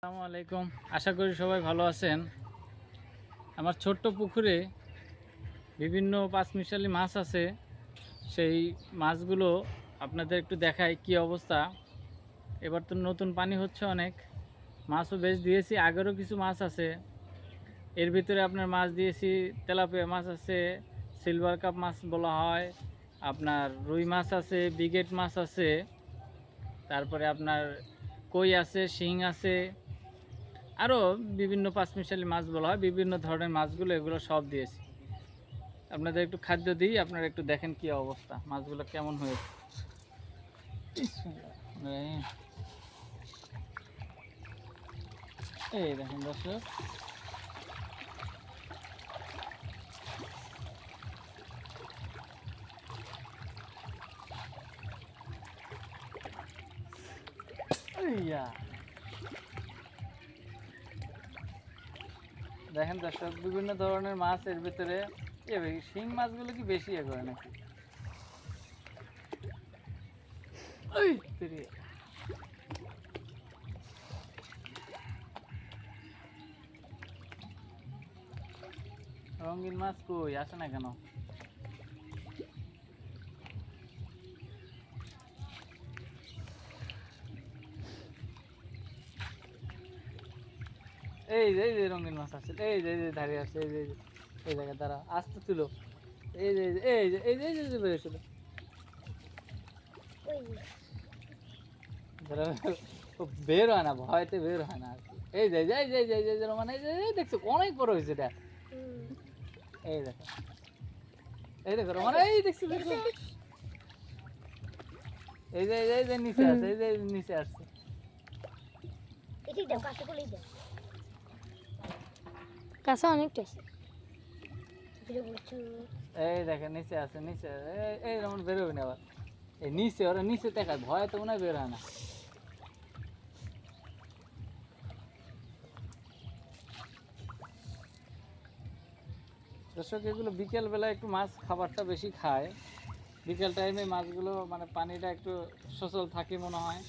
আসসালামু আলাইকুম। আশা করি সবাই ভালো আছেন। আমার ছোট্ট পুকুরে বিভিন্ন পাঁচমিশালি মাছ আছে। সেই মাছগুলো আপনাদের একটু দেখাই কি অবস্থা। এবার তো নতুন পানি হচ্ছে অনেক। মাছও বেশ দিয়েছি, আগেরও কিছু মাছ আছে। এর ভিতরে আপনার মাছ দিয়েছি, তেলাপিয়া মাছ আছে, সিলভার কাপ মাছ বলা হয়, আপনার রুই মাছ আছে, বিগেট মাছ আছে, তারপরে আপনার কই আছে, শিং আছে আরও বিভিন্ন পাঁচমিশালি মাছ বলা হয়, বিভিন্ন ধরনের মাছগুলো এগুলো সব দিয়েছি। আপনাদের একটু খাদ্য দিই, আপনারা একটু দেখেন কি অবস্থা, মাছগুলো কেমন হয়েছে। এই দেখেন দর্শক। ইয়া। দেখেন দর্শক বিভিন্ন ধরনের মাছ এর ভিতরে শিং মাছ শিং মাছগুলো কি বেশি এ করে নাকি? রঙিন মাছ কই? আসে না কেন? এই যে এই যে রঙিন মাছ আছে এই যে এই যে দাঁড়িয়ে আছে এই যে এই জায়গায় দাঁড়া আসতে তুলো এই যে এই যে এই যে এই যে ও বের হয় না ভয়তে বের হয় না এই যে এই যে এই যে এই যে, এই যে, এই যে মানে এই যে দেখছ অনেক বড় হয়েছে এটা এই দেখো এই দেখো মানে এই দেখছ দেখছ এই যে এই যে নিচে আছে এই যে নিচে আসছে এটি দাও কাছে কলেই দাও কাছে অনেকটা এই দেখেন, নিচে আছে, নিচে। এই যেমন বেরোবে না আবার। এই নিচে, ওরা নিচে দেখায়, ভয় তো মনে হয় বের হয় না। দর্শক, এগুলো বিকেল বেলা একটু মাছ খাবারটা বেশি খায়। বিকেল টাইমে মাছগুলো মানে পানিটা একটু সচল থাকে মনে হয়।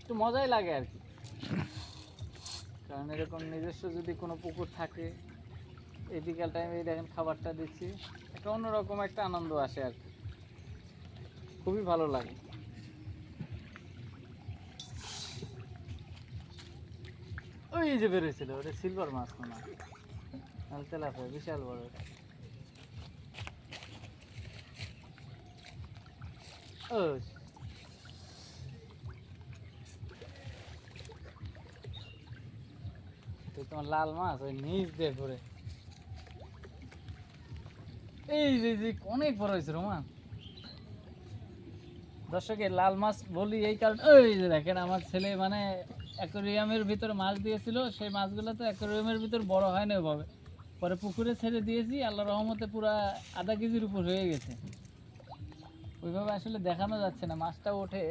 একটু মজাই লাগে আর কি। কারণ এরকম নিজস্ব যদি কোনো পুকুর থাকে, এই বিকাল টাইমে দেখেন খাবারটা দিচ্ছি। একটা অন্যরকম একটা আনন্দ আসে আর খুবই ভালো লাগে। ওই যে বেরোছিল ওটা সিলভার মাছ মনে হয় বিশাল বড় ওটা। ও তোমার লাল মাছ, ওই নিচ দিয়ে ঘুরে এই যে অনেক বড় হয়েছে রোমান দর্শকে, লাল মাছ বলি এই কারণে ওই যে দেখেন, আমার ছেলে মানে অ্যাকোরিয়ামের ভিতর মাছ দিয়েছিল, সেই মাছগুলো তো অ্যাকোরিয়ামের ভিতর বড় হয় না ওভাবে। পরে পুকুরে ছেড়ে দিয়েছি আল্লাহ রহমতে পুরা আধা কেজির উপর হয়ে গেছে। ওইভাবে আসলে দেখানো যাচ্ছে না, মাছটা ওঠে।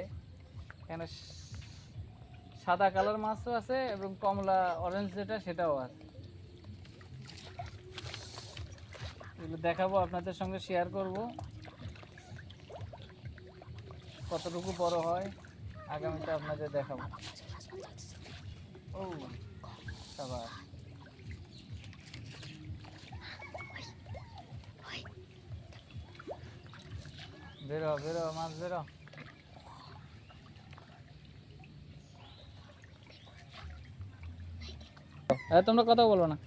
এখানে সাদা কালার মাছও আছে এবং কমলা অরেঞ্জ যেটা, সেটাও আছে। এগুলো দেখাবো, আপনাদের সঙ্গে শেয়ার করব। কতটুকু বড় হয়, আগামীতে আপনাদের দেখাবো। ও বেরো বেরো, মাছ বেরো। হ্যাঁ তোমরা কথা বলো না।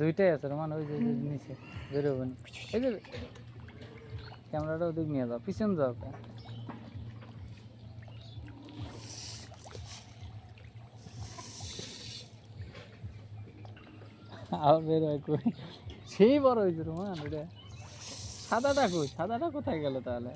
দুইটাই আছে রোমান ওই যে নিচে, বেরোবে না। এই যে ক্যামেরাটা ওদিক নিয়ে যাও, পিছন যাও কে। আবার বের হয় সেই বড় হয়েছে রোমান ওটা সাদাটা কই? সাদাটা কোথায় গেল তাহলে?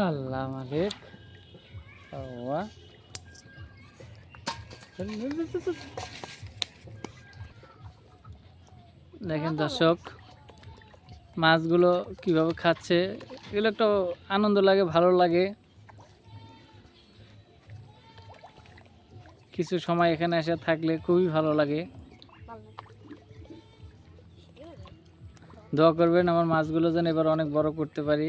আল্লাহ মালিক। আল্লাহ। দেখেন দর্শক মাছগুলো কীভাবে খাচ্ছে এগুলো একটা আনন্দ লাগে ভালো লাগে। কিছু সময় এখানে এসে থাকলে খুবই ভালো লাগে। দোয়া করবেন আমার মাছগুলো যেন এবার অনেক বড় করতে পারি।